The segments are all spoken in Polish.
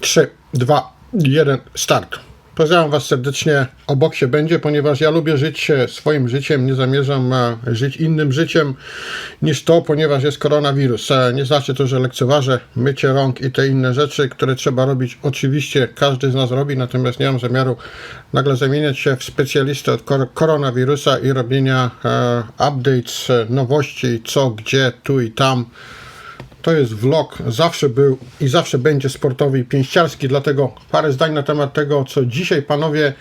3, 2, 1, start. Pozdrawiam Was serdecznie. Obok się będzie, ponieważ ja lubię żyć swoim życiem, nie zamierzam e, żyć innym życiem niż to, ponieważ jest koronawirus. E, Nie znaczy to, że lekceważę mycie rąk i te inne rzeczy, które trzeba robić. Oczywiście każdy z nas robi, natomiast nie mam zamiaru nagle zamieniać się w specjalistę od kor- koronawirusa i robienia e, updates, nowości, co, gdzie, tu i tam. To jest vlog, zawsze był i zawsze będzie sportowy i pięściarski, dlatego parę zdań na temat tego, co dzisiaj panowie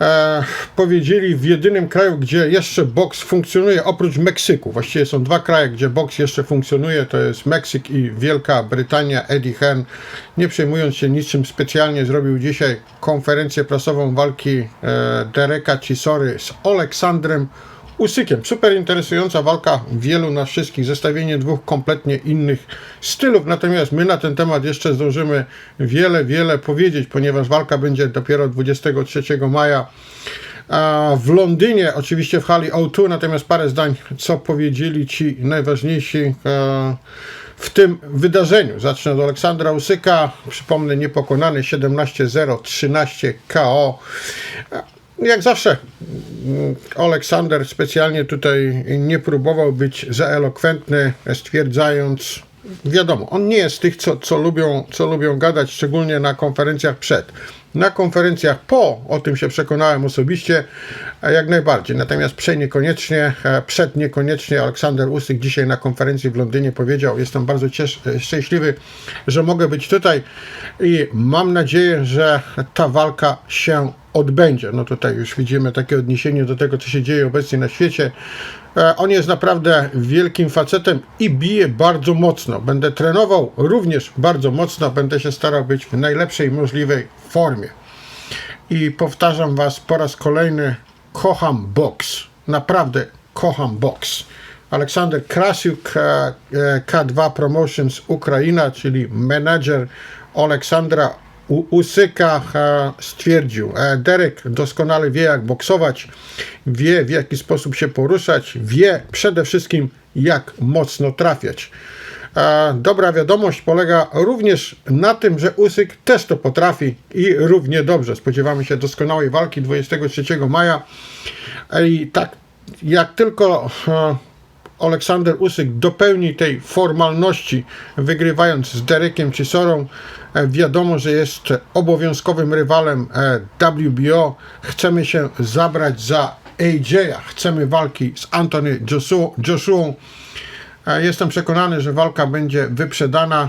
e, powiedzieli w jedynym kraju, gdzie jeszcze boks funkcjonuje, oprócz Meksyku. Właściwie są dwa kraje, gdzie boks jeszcze funkcjonuje, to jest Meksyk i Wielka Brytania. Eddie Hearn, nie przejmując się niczym specjalnie, zrobił dzisiaj konferencję prasową walki e, Dereka Chisory z Oleksandrem Usykiem. Super interesująca walka, wielu na wszystkich, zestawienie dwóch kompletnie innych stylów, natomiast my na ten temat jeszcze zdążymy wiele, wiele powiedzieć, ponieważ walka będzie dopiero 23 maja w Londynie, oczywiście w hali O2, natomiast parę zdań, co powiedzieli ci najważniejsi w tym wydarzeniu. Zacznę od Aleksandra Usyka, przypomnę niepokonany 17-0, 13 KO. Jak zawsze, Aleksander specjalnie tutaj nie próbował być za elokwentny, stwierdzając, wiadomo, on nie jest tych, co, co, lubią, co lubią gadać, szczególnie na konferencjach przed. Na konferencjach po, o tym się przekonałem osobiście, e, jak najbardziej. Natomiast prze niekoniecznie, e, przed niekoniecznie Aleksander Usyk dzisiaj na konferencji w Londynie powiedział, jestem bardzo e, szczęśliwy, że mogę być tutaj i mam nadzieję, że ta walka się odbędzie. No tutaj już widzimy takie odniesienie do tego, co się dzieje obecnie na świecie. On jest naprawdę wielkim facetem i bije bardzo mocno. Będę trenował również bardzo mocno, będę się starał być w najlepszej możliwej formie. I powtarzam Was po raz kolejny, kocham boks. Naprawdę kocham boks. Aleksander Krasiuk, e, e, K2 Promotions Ukraina, czyli menadżer Aleksandra Usyka e, stwierdził, e, Derek doskonale wie jak boksować, wie w jaki sposób się poruszać, wie przede wszystkim jak mocno trafiać. Dobra wiadomość polega również na tym, że Usyk też to potrafi i równie dobrze. Spodziewamy się doskonałej walki 23 maja i tak jak tylko e, Aleksander Usyk dopełni tej formalności, wygrywając z Derekiem Chisorą. E, Wiadomo, że jest obowiązkowym rywalem e, WBO. Chcemy się zabrać za AJ'a. Chcemy walki z Anthony Joshua. E, Jestem przekonany, że walka będzie wyprzedana.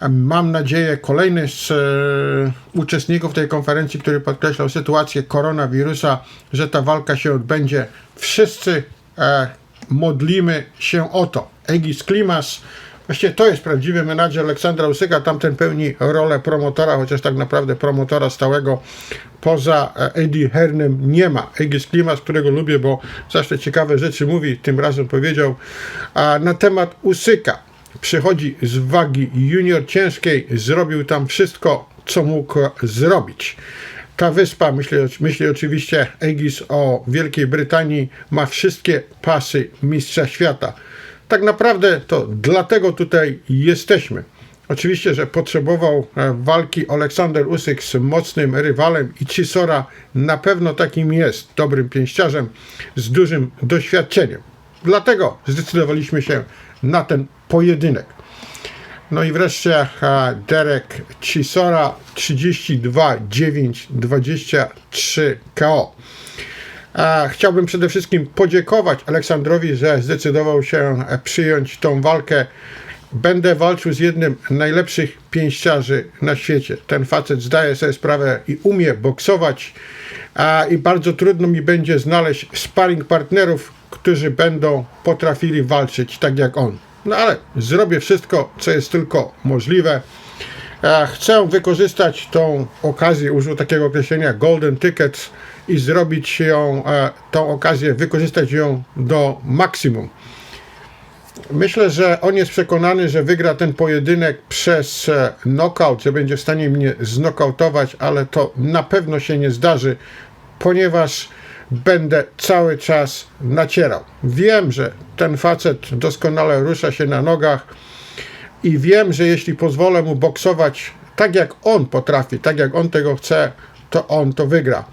E, Mam nadzieję, kolejny z e, uczestników tej konferencji, który podkreślał sytuację koronawirusa, że ta walka się odbędzie. Wszyscy modlimy się o to. Egis Klimas, właściwie to jest prawdziwy menadżer Aleksandra Usyka, tamten pełni rolę promotora, chociaż tak naprawdę promotora stałego poza e, Eddie Hernem nie ma. Egis Klimas, którego lubię, bo zawsze ciekawe rzeczy mówi, tym razem powiedział a na temat Usyka. Przychodzi z wagi junior ciężkiej, zrobił tam wszystko, co mógł zrobić. Ta wyspa, myśli, myśli oczywiście Aegis o Wielkiej Brytanii, ma wszystkie pasy mistrza świata. Tak naprawdę to dlatego tutaj jesteśmy. Oczywiście, że potrzebował e, walki Aleksander Usyk z mocnym rywalem i Chisora na pewno takim jest, dobrym pięściarzem z dużym doświadczeniem. Dlatego zdecydowaliśmy się na ten pojedynek. No i wreszcie e, Derek Chisora 32 9 23 KO. Chciałbym przede wszystkim podziękować Aleksandrowi, że zdecydował się e, przyjąć tą walkę. Będę walczył z jednym z najlepszych pięściarzy na świecie. Ten facet zdaje sobie sprawę i umie boksować, a i bardzo trudno mi będzie znaleźć sparring partnerów, którzy będą potrafili walczyć tak jak on. No ale zrobię wszystko, co jest tylko możliwe. Chcę wykorzystać tą okazję, użył takiego określenia golden tickets i zrobić ją, e, tą okazję, wykorzystać ją do maksimum. Myślę, że on jest przekonany, że wygra ten pojedynek przez e, knockout, że będzie w stanie mnie znokautować, ale to na pewno się nie zdarzy, ponieważ będę cały czas nacierał. Wiem, że ten facet doskonale rusza się na nogach i wiem, że jeśli pozwolę mu boksować tak jak on potrafi, tak jak on tego chce, to on to wygra.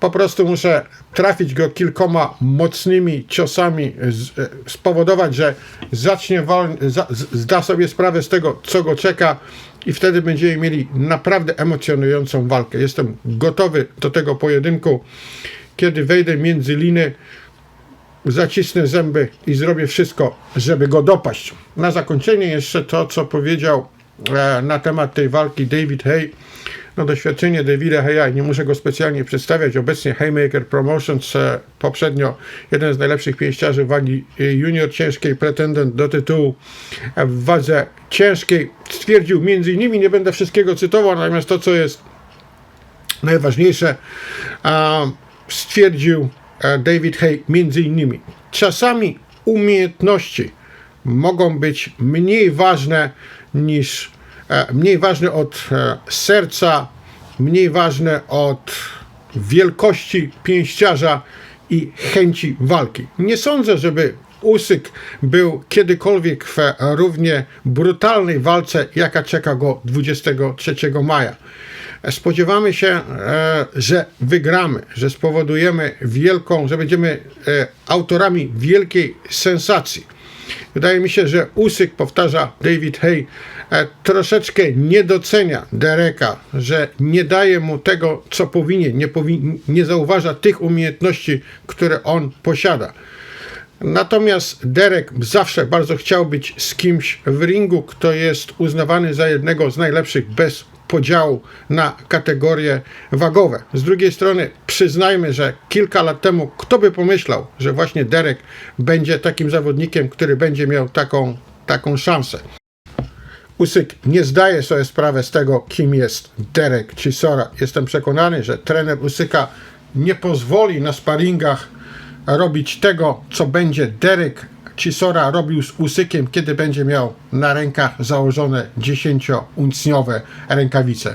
Po prostu muszę trafić go kilkoma mocnymi ciosami, e, spowodować, że zacznie z- zda sobie sprawę z tego, co go czeka i wtedy będziemy mieli naprawdę emocjonującą walkę. Jestem gotowy do tego pojedynku. Kiedy wejdę między liny, zacisnę zęby i zrobię wszystko, żeby go dopaść. Na zakończenie jeszcze to, co powiedział e, na temat tej walki David Hay. No doświadczenie Davida Heya, nie muszę go specjalnie przedstawiać, obecnie Haymaker Promotions, e, poprzednio jeden z najlepszych pięściarzy wagi e, junior ciężkiej, pretendent do tytułu w wadze ciężkiej. Stwierdził między innymi, nie będę wszystkiego cytował, natomiast to, co jest najważniejsze, stwierdził David Hay między innymi. Czasami umiejętności mogą być mniej ważne niż e, mniej ważne od e, serca, mniej ważne od wielkości pięściarza i chęci walki. Nie sądzę, żeby Usyk był kiedykolwiek w równie brutalnej walce, jaka czeka go 23 maja. Spodziewamy się, e, że wygramy, że spowodujemy wielką, że będziemy e, autorami wielkiej sensacji. Wydaje mi się, że Usyk, powtarza David Hay, e, troszeczkę nie docenia Dereka, że nie daje mu tego, co powinien, nie, nie zauważa tych umiejętności, które on posiada. Natomiast Derek zawsze bardzo chciał być z kimś w ringu, kto jest uznawany za jednego z najlepszych bez podziału na kategorie wagowe. Z drugiej strony przyznajmy, że kilka lat temu kto by pomyślał, że właśnie Derek będzie takim zawodnikiem, który będzie miał taką, taką szansę. Usyk nie zdaje sobie sprawy z tego, kim jest Derek Chisora. Jestem przekonany, że trener Usyka nie pozwoli na sparingach robić tego, co będzie Derek Chisora robił z Usykiem, kiedy będzie miał na rękach założone 10-uncniowe rękawice.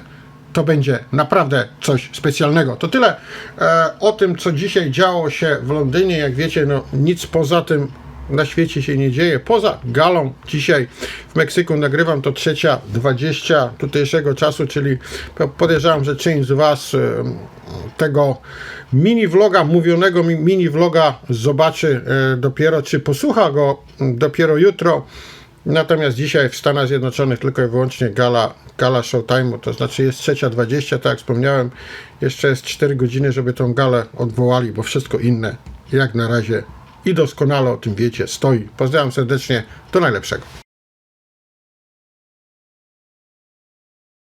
To będzie naprawdę coś specjalnego. To tyle e, o tym, co dzisiaj działo się w Londynie. Jak wiecie, no nic poza tym na świecie się nie dzieje. Poza galą dzisiaj w Meksyku nagrywam to trzecia 20 tutejszego czasu, czyli po- podejrzewam, że część z Was tego mini vloga, mówionego mi- mini vloga zobaczy e, dopiero, czy posłucha go m, dopiero jutro. Natomiast dzisiaj w Stanach Zjednoczonych tylko i wyłącznie gala, gala Showtime'u, to znaczy jest trzecia 20, tak jak wspomniałem, jeszcze jest 4 godziny, żeby tą galę odwołali, bo wszystko inne jak na razie i doskonale o tym wiecie, stoi. Pozdrawiam serdecznie, do najlepszego.